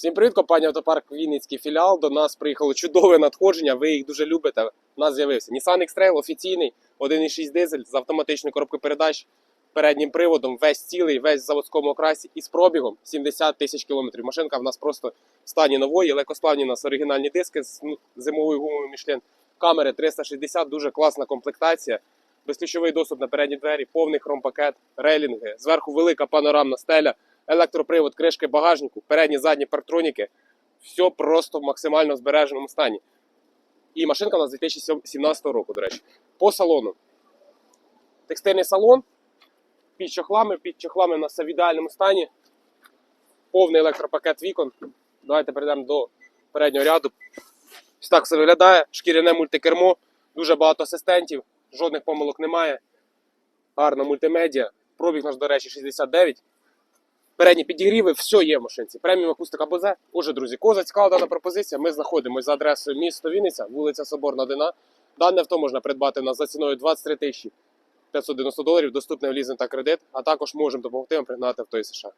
Всім привіт, компанія Автопарк Вінницький філіал. До нас приїхало чудове надходження. Ви їх дуже любите. У нас з'явився Nissan X-Trail офіційний, 1.6 дизель з автоматичною коробкою передач, переднім приводом, весь цілий, весь в заводському окрасі і з пробігом 70 тисяч кілометрів. Машинка в нас просто в стані нової, легкосплавні у нас оригінальні диски з ну, зимовою гумою Michelin. Камери 360, дуже класна комплектація. Безключовий доступ на передні двері, повний хромпакет, рейлінги, зверху велика панорамна стеля, електропривод, кришки багажнику, передні задні парктроніки. Все просто в максимально збереженому стані. І машинка у нас 2017 року, до речі. По салону. Текстильний салон. Під чохлами, під чохлами у нас в ідеальному стані. Повний електропакет вікон. Давайте перейдемо до переднього ряду. Ось так все виглядає. Шкіряне мультикермо, дуже багато асистентів, жодних помилок немає. Гарна мультимедіа. Пробіг наш, до речі, 69. Передні підігріви, все є в машинці. Преміум акустика БЗ. Отже, друзі, кого цікава дана пропозиція. Ми знаходимося за адресою місто Вінниця, вулиця Соборна Дина. Дане авто можна придбати у нас за ціною 23 тисячі 590 доларів, доступний в лізинг та кредит, а також можемо допомогти вам пригнати авто із США.